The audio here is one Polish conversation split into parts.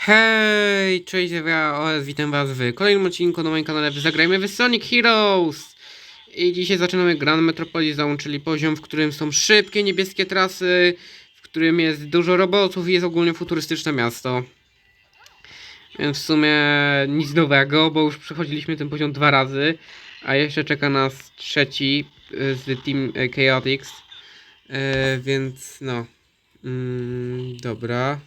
Hej, cześć, oraz witam was w kolejnym odcinku na moim kanale Zagrajmy w Sonic Heroes. I dzisiaj zaczynamy Grand Metropolis Zone, czyli poziom, w którym są szybkie niebieskie trasy W którym jest dużo robotów i jest ogólnie futurystyczne miasto. Więc w sumie nic nowego, bo już przechodziliśmy ten poziom dwa razy A jeszcze czeka nas trzeci y, z Team y, Chaotix. E, Więc no. Mm, Dobra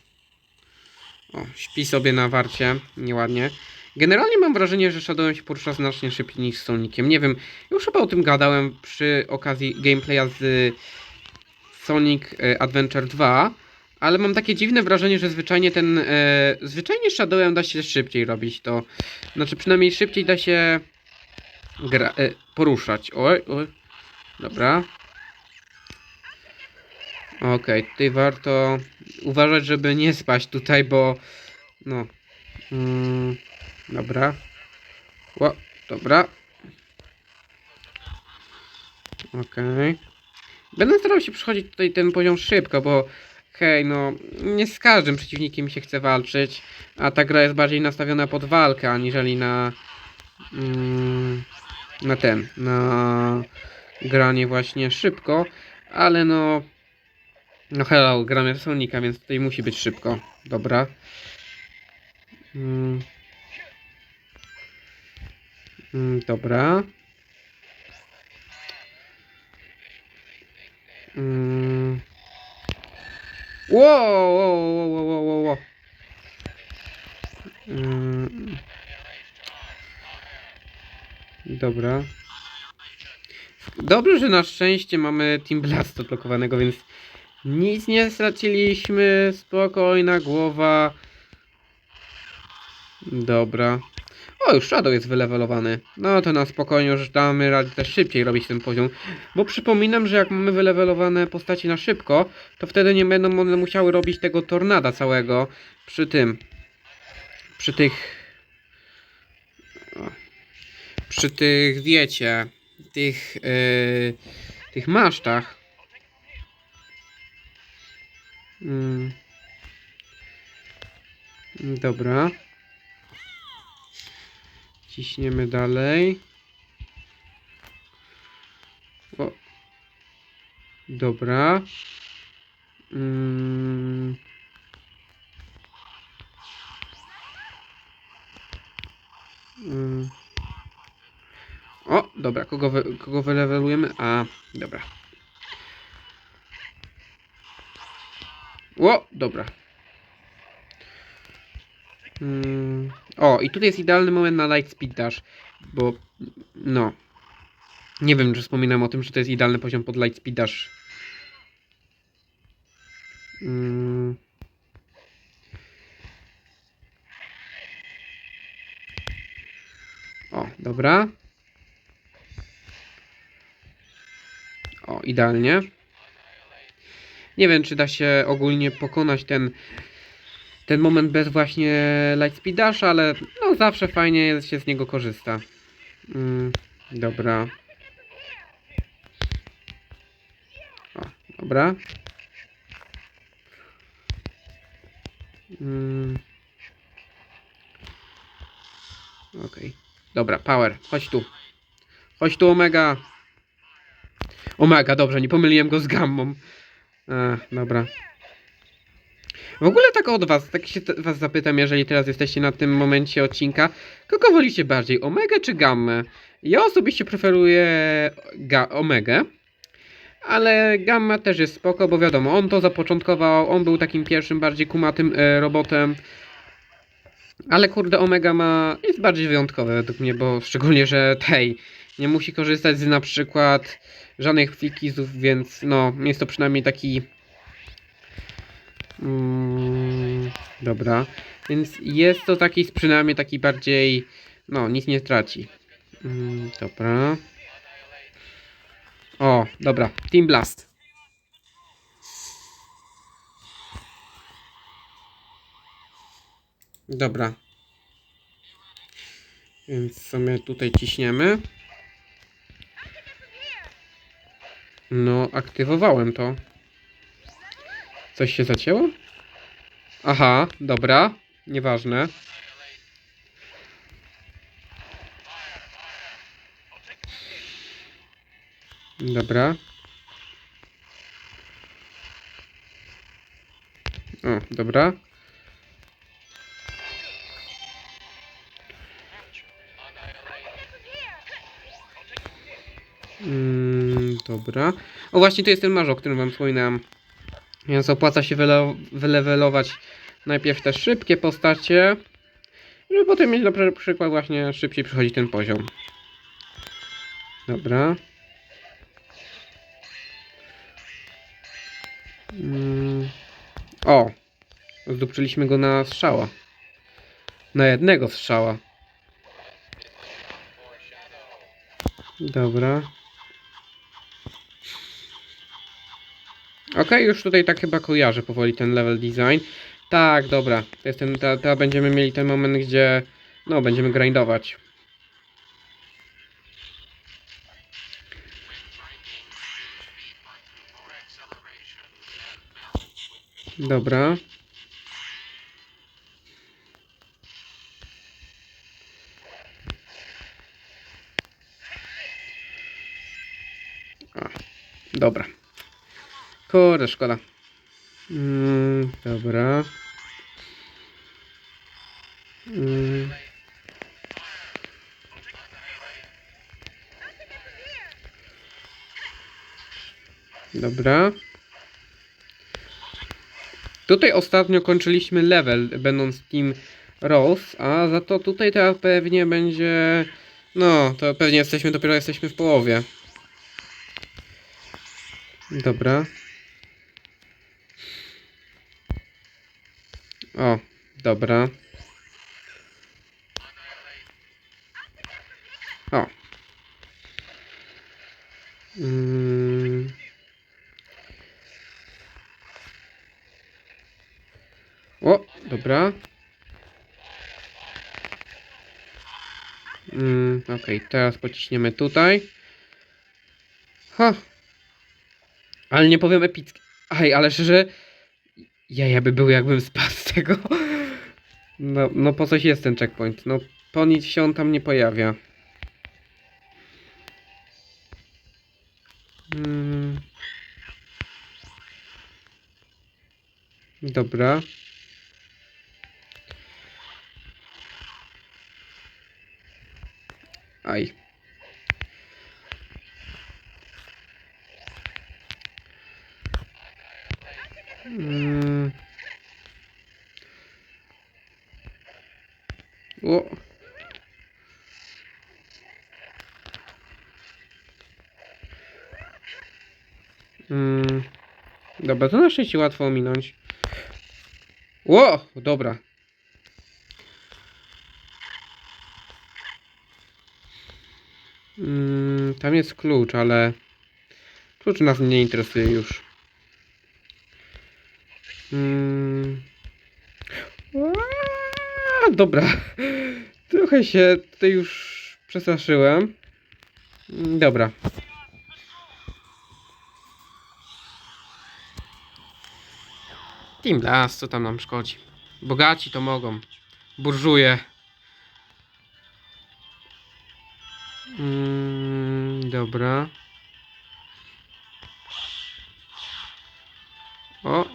o, śpi sobie na warcie, nieładnie. Generalnie mam wrażenie, że Shadowem się porusza znacznie szybciej niż Soniciem. Nie wiem, już chyba o tym gadałem przy okazji gameplaya z Sonic e, Adventure 2, ale mam takie dziwne wrażenie, że zwyczajnie ten, e, zwyczajnie Shadowem da się szybciej robić to. Znaczy przynajmniej szybciej da się gra, e, poruszać. Oj, oj. Dobra. Okej, tutaj warto uważać, żeby nie spaść tutaj, bo no. Mm, dobra. Ło, dobra. Okej. Będę starał się przechodzić tutaj ten poziom szybko, bo hej, no nie z każdym przeciwnikiem się chce walczyć, a ta gra jest bardziej nastawiona pod walkę, aniżeli na mm, na ten, na granie właśnie szybko, ale no no hello, gramy w Sonika, więc tutaj musi być szybko. Dobra. Mm. Mm, dobra. Mm. Wow, wow, wow, wow, wow, wow. Dobra. Dobrze, że na szczęście mamy Team Blast odblokowanego, więc nic nie straciliśmy, spokojna głowa. Dobra. O, już Shadow jest wylewelowany. No to na spokojnie już damy radę też szybciej robić ten poziom. Bo przypominam, że jak mamy wylewelowane postaci na szybko, to wtedy nie będą one musiały robić tego tornada całego przy tym. Przy tych... Przy tych, wiecie, tych, yy, tych masztach. Mm. Dobra. Ciśniemy dalej. O. Dobra. Mm. Mm. O, dobra, kogo, wy, kogo wylewelujemy? A, dobra. O, dobra. Mm, o, i tutaj jest idealny moment na light speed dash, bo no. Nie wiem, czy wspominam o tym, że to jest idealny poziom pod light speed dash. Mm. O, dobra. O, idealnie. Nie wiem, czy da się ogólnie pokonać ten, ten moment bez właśnie Lightspeed Dash, ale no zawsze fajnie się z niego korzysta. Mm, dobra. O, dobra. Mm. Okej. Dobra, Power, chodź tu. Chodź tu, Omega. Omega, dobrze, nie pomyliłem go z Gammą. A, dobra. W ogóle tak od was, tak się was zapytam, jeżeli teraz jesteście na tym momencie odcinka, kogo wolicie bardziej, Omega czy Gammę? Ja osobiście preferuję ga Omegę, ale Gamma też jest spoko, bo wiadomo, on to zapoczątkował, on był takim pierwszym, bardziej kumatym e, robotem. Ale kurde, Omega ma, jest bardziej wyjątkowe według mnie, bo szczególnie, że tej, nie musi korzystać z na przykład żadnych flikizów, więc no, jest to przynajmniej taki... Mm, dobra, więc jest to taki przynajmniej taki bardziej, no, nic nie traci. Mm, dobra. O, dobra, Team Blast. Dobra. Więc sobie tutaj ciśniemy. No, aktywowałem to. Coś się zacięło? Aha, dobra. Nieważne. Dobra. O, dobra. Dobra. O, właśnie to jest ten marz, o którym wam wspominałem. Więc opłaca się wyle wylewelować najpierw te szybkie postacie, żeby potem mieć na przy- przykład właśnie szybciej przychodzi ten poziom. Dobra. Mm. O! Zdupczyliśmy go na strzała. Na jednego strzała. Dobra. Okej, już tutaj tak chyba kojarzę powoli ten level design. Tak, dobra. To jest ten, ta, ta będziemy mieli ten moment, gdzie no, będziemy grindować. Dobra. Kurde, szkoda. Mm, dobra. Mm. Dobra. Tutaj ostatnio kończyliśmy level, będąc Team Rose, a za to tutaj teraz pewnie będzie... No, to pewnie jesteśmy, dopiero jesteśmy w połowie. Dobra. O, dobra. O. Mm. O, dobra. Mm, Okej, teraz pociśniemy tutaj. Ha. Ale nie powiem epicki. Aj, ale szczerze. Ja, by był jakbym spadł tego. No, no po coś jest ten checkpoint. No po nic się on tam nie pojawia. Mm. Dobra. Aj. Mm. O. Mm. Dobra, to na szczęście łatwo ominąć. Ło! Dobra. Mm, tam jest klucz, ale... Klucz nas nie interesuje już. Mm. Dobra. Trochę się tutaj już przestraszyłem. Mm, Dobra. Team Blast, co tam nam szkodzi? Bogaci to mogą. Burżuje. Mm, dobra. O.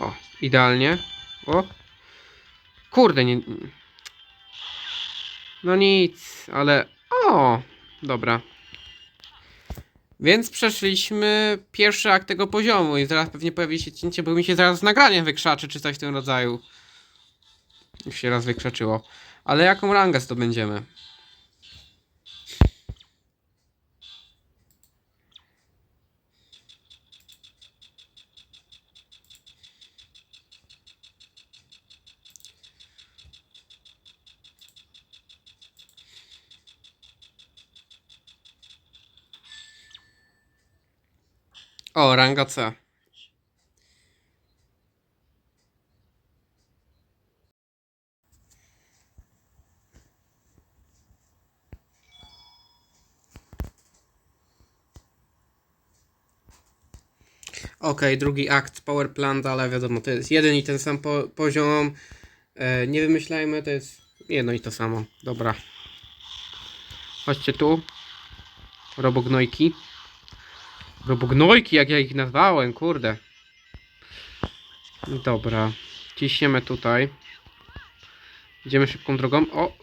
O, idealnie. O. Kurde, nie. No nic, ale. O! Dobra. Więc przeszliśmy pierwszy akt tego poziomu i zaraz pewnie pojawi się cięcie, bo mi się zaraz nagranie wykrzaczy, czy coś w tym rodzaju. Już się raz wykrzaczyło. Ale jaką rangę zdobędziemy? O, ranga C. Okej, drugi akt Power Plant, ale wiadomo, to jest jeden i ten sam po poziom. E, nie wymyślajmy, to jest jedno i to samo. Dobra. Chodźcie tu. Robognojki. Robognojki, jak ja ich nazwałem, kurde. Dobra. Ciśniemy tutaj. Idziemy szybką drogą. O!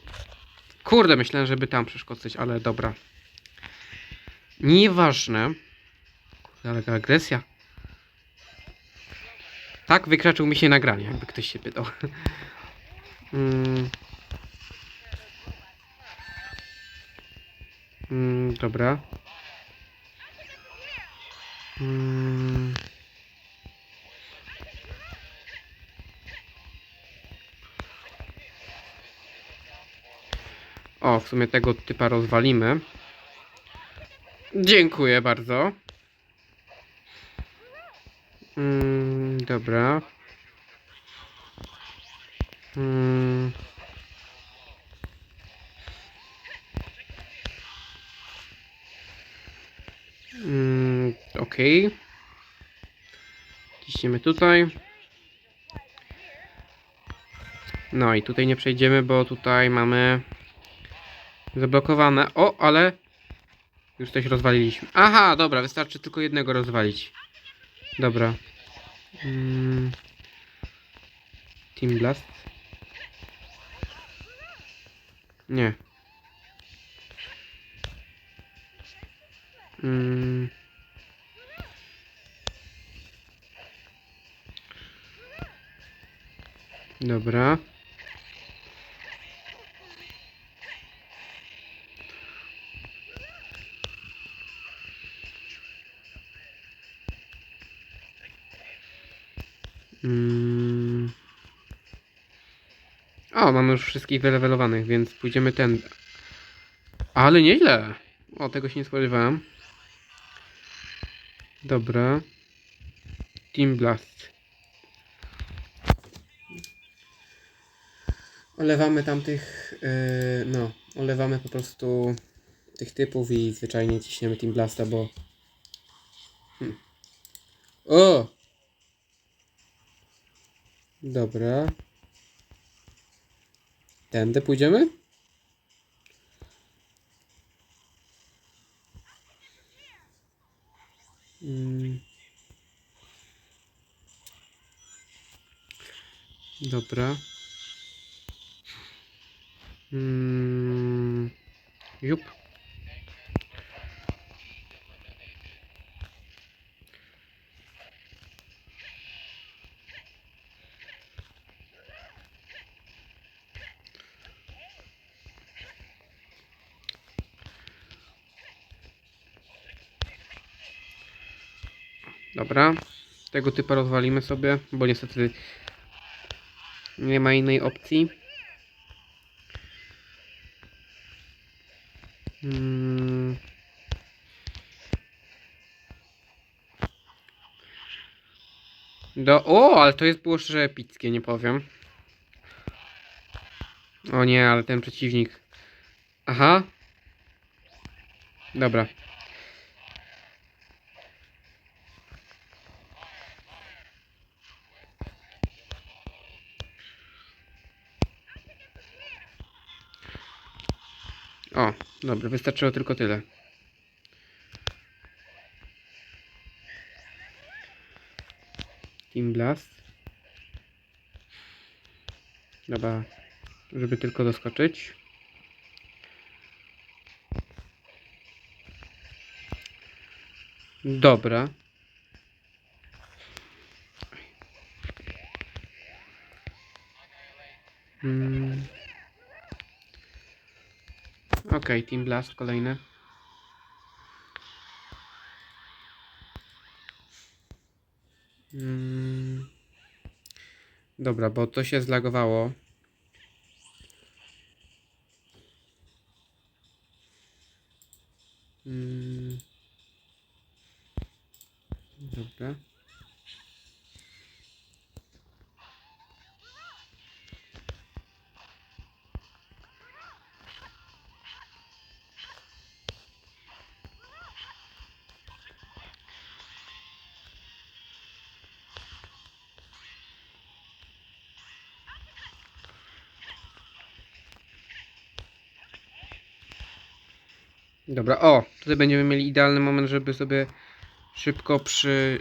Kurde, myślałem, żeby tam przeszkodzić, ale dobra. Nieważne. Kurde, ale agresja. Tak, wykraczył mi się nagranie, jakby ktoś się pytał. mm. Mm, dobra. O, w sumie tego typa rozwalimy. Dziękuję bardzo. Mm, dobra. Mm. Mm, Okej. Ciśniemy tutaj. No i tutaj nie przejdziemy, bo tutaj mamy zablokowane. O, ale już coś rozwaliliśmy. Aha, dobra, wystarczy tylko jednego rozwalić. Dobra. Mm. Team Blast. Nie. Mm. Dobra. Mamy już wszystkich wylewelowanych, więc pójdziemy ten. Ale nieźle. O, tego się nie spodziewałem. Dobra. Team Blast. Olewamy tamtych, yy, no, olewamy po prostu tych typów i zwyczajnie ciśniemy Team Blasta, bo... Hmm. O! Dobra. Tędy pójdziemy? Mm. Dobra. Mm. Jup. Dobra. Tego typu rozwalimy sobie, bo niestety nie ma innej opcji. Mm. Do, o, ale to jest było szczerze epickie, nie powiem. O nie, ale ten przeciwnik. Aha. Dobra. O, dobra, wystarczyło tylko tyle. Team Blast. Dobra, żeby tylko doskoczyć. Dobra. Mm. Okej, Team Blast kolejny. Mm. Dobra, bo to się zlagowało. Mm. Dobra. Dobra, o, tutaj będziemy mieli idealny moment, żeby sobie szybko przy...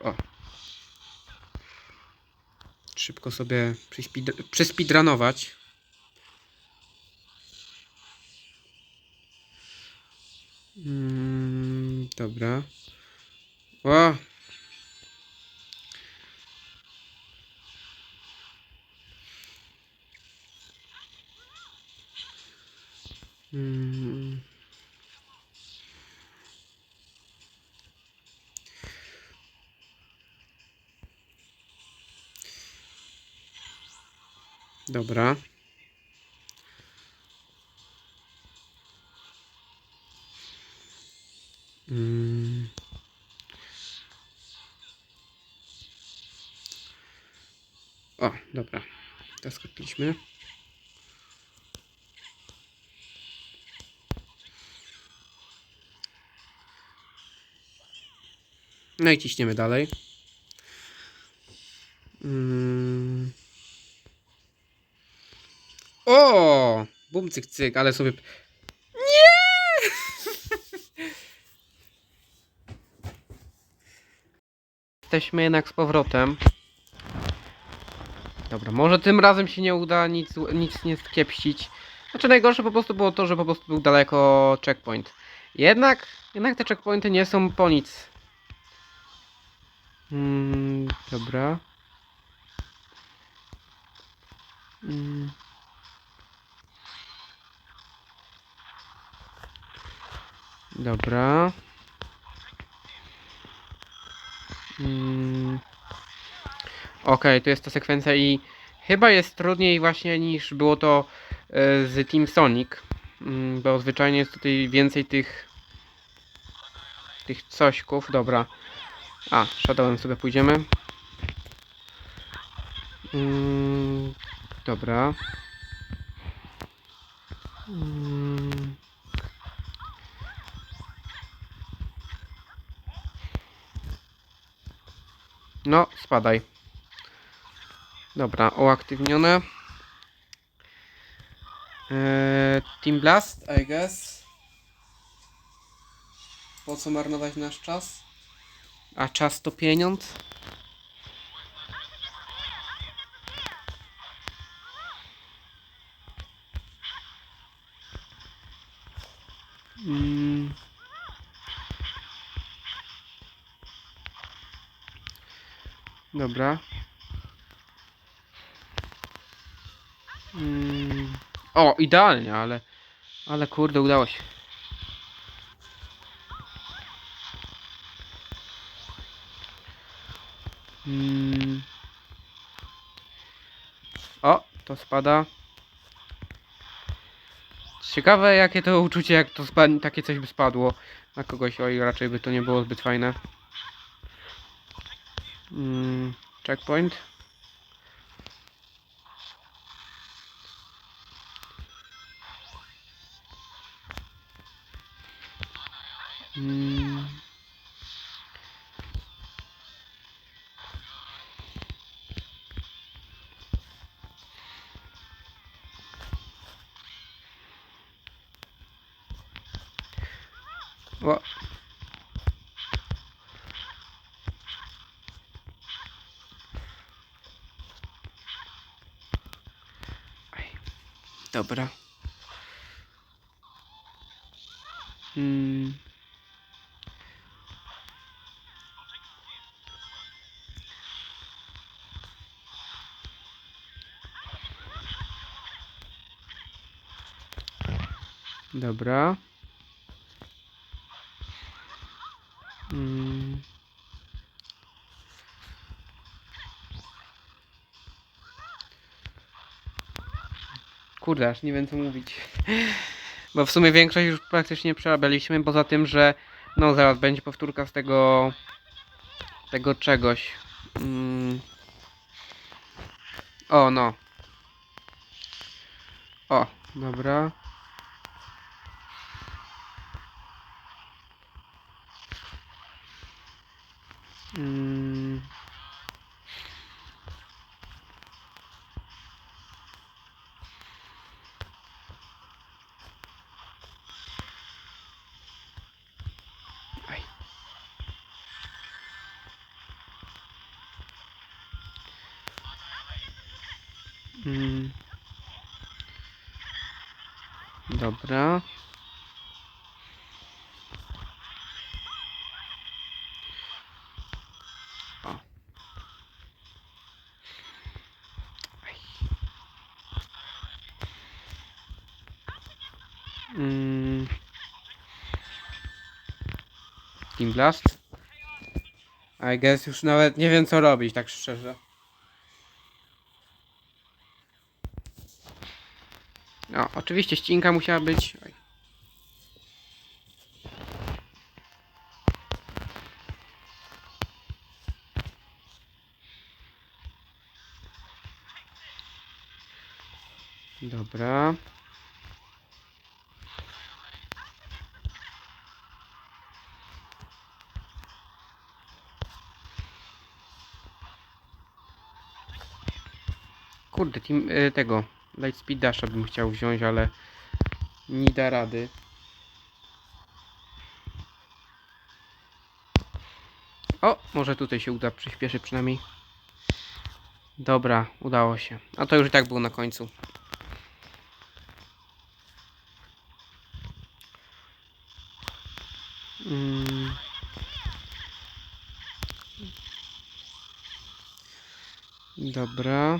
O. Szybko sobie przyspid... przespeedrunować. Mm, dobra. O! Dobra. Mm. O, dobra. To skopiliśmy. No i ciśniemy dalej. Mm. O! Bum cyk cyk, ale sobie... Nie! Jesteśmy jednak z powrotem. Dobra, może tym razem się nie uda nic, nic nie skiepścić. Znaczy najgorsze po prostu było to, że po prostu był daleko checkpoint. Jednak, jednak te checkpointy nie są po nic. Mm, dobra. Mm. Dobra. Mm. Okej, to jest ta sekwencja i chyba jest trudniej właśnie niż było to e, z Team Sonic. Mm, bo zwyczajnie jest tutaj więcej tych tych cośków. Dobra. A, Shadowem sobie pójdziemy. Mm, dobra. Mm. No, spadaj. Dobra, uaktywnione. Eee, Team Blast, I guess. Po co marnować nasz czas? A czas to pieniądz? Dobra. Mm. O, idealnie, ale... Ale kurde, udało się. Mm. O, to spada. Ciekawe jakie to uczucie, jak to spadnie, takie coś by spadło na kogoś, oj raczej by to nie było zbyt fajne. Mm, checkpoint. Mm. O. Dobra. Hmm. Dobra. Kurde, aż nie wiem co mówić. Bo w sumie większość już praktycznie przerabialiśmy, poza tym, że no zaraz będzie powtórka z tego tego czegoś. Mm. O, no. O, dobra. Mm. Dobra. O. Aj. Mm. Team Blast? I guess już nawet nie wiem co robić, tak szczerze. No, oczywiście ścinka musiała być. Oj. Dobra. Kurde, team, y, tego Lightspeed Dasha bym chciał wziąć, ale nie da rady. O, może tutaj się uda, przyspieszy przynajmniej. Dobra, udało się. A to już i tak było na końcu. Mm. Dobra.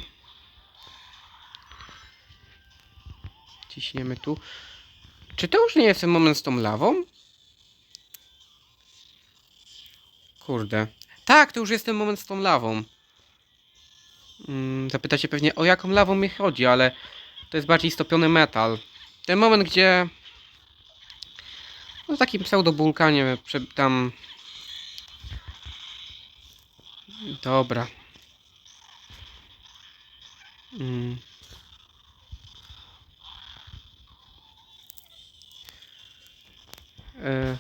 Ciśniemy tu. Czy to już nie jest ten moment z tą lawą? Kurde. Tak, to już jest ten moment z tą lawą. Mm, zapytacie pewnie, o jaką lawą mi chodzi, ale to jest bardziej stopiony metal. Ten moment, gdzie no takim pseudobulkanie tam... Dobra. Mm. E.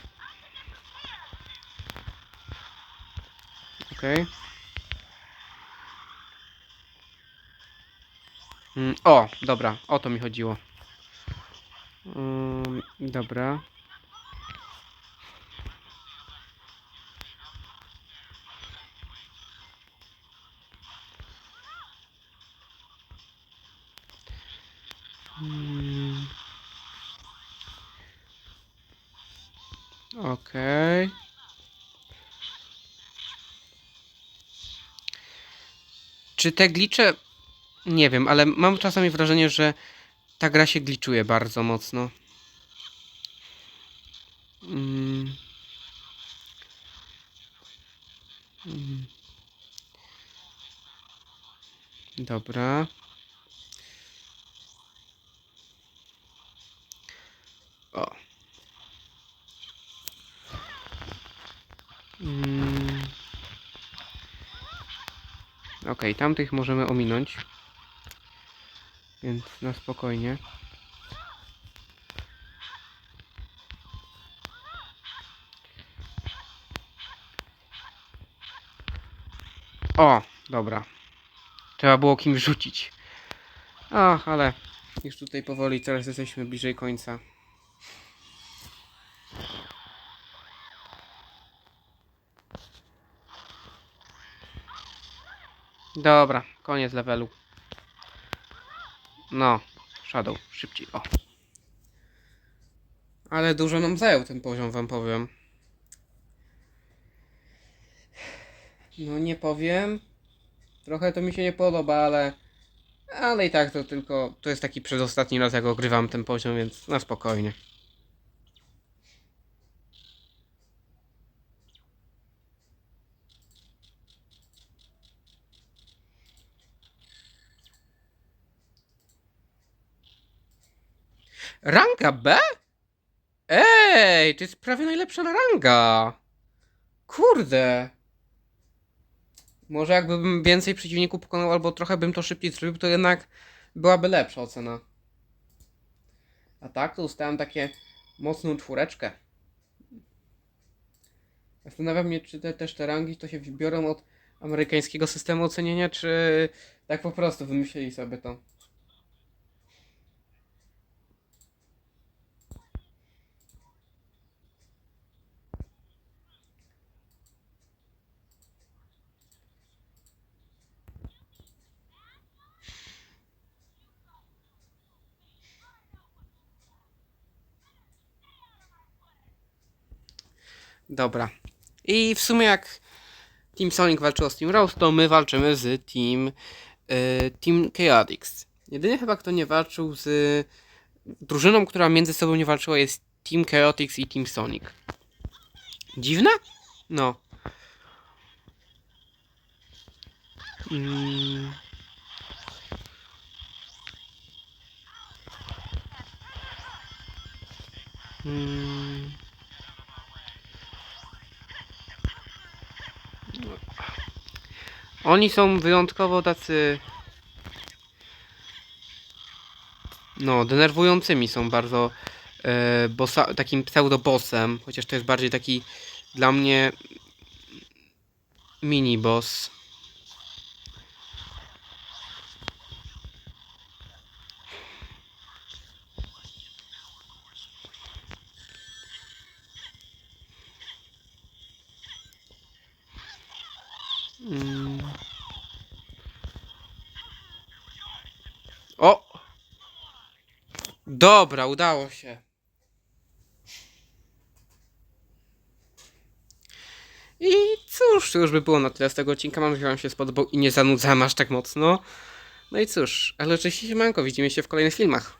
Okej. Mm, O, dobra, o to mi chodziło. Mm, dobra. Czy te glicze... Nie wiem, ale mam czasami wrażenie, że ta gra się gliczuje bardzo mocno. Mm. Mm. Dobra. Okej, tamtych możemy ominąć. Więc na spokojnie. O, dobra. Trzeba było kimś rzucić. Ach, ale już tutaj powoli coraz jesteśmy bliżej końca. Dobra, koniec levelu. No, Shadow, szybciej, o. Ale dużo nam zajął ten poziom, wam powiem. No nie powiem. Trochę to mi się nie podoba, ale... Ale i tak to tylko... To jest taki przedostatni raz, jak ogrywam ten poziom, więc na spokojnie. Ranga B? Ej, to jest prawie najlepsza ranga. Kurde. Może jakbym więcej przeciwników pokonał, albo trochę bym to szybciej zrobił, to jednak byłaby lepsza ocena. A tak, to dostałem takie mocną czwóreczkę. Zastanawiam mnie, czy te, też te rangi to się biorą od amerykańskiego systemu oceniania, czy tak po prostu wymyślili sobie to. Dobra. I w sumie jak Team Sonic walczyło z Team Rose, to my walczymy z Team, y, team Chaotix. Jedyny chyba kto nie walczył z drużyną, która między sobą nie walczyła jest Team Chaotix i Team Sonic. Dziwne? No. Mm. Mm. Oni są wyjątkowo tacy. No, denerwującymi są bardzo. E, bossa, takim pseudo-bossem, chociaż to jest bardziej taki dla mnie mini-boss. Mm. O! Dobra, udało się. I cóż, to już by było na tyle z tego odcinka. Mam nadzieję, że Wam się spodobał i nie zanudzałem aż tak mocno. No i cóż, ale oczywiście siemanko, widzimy się w kolejnych filmach.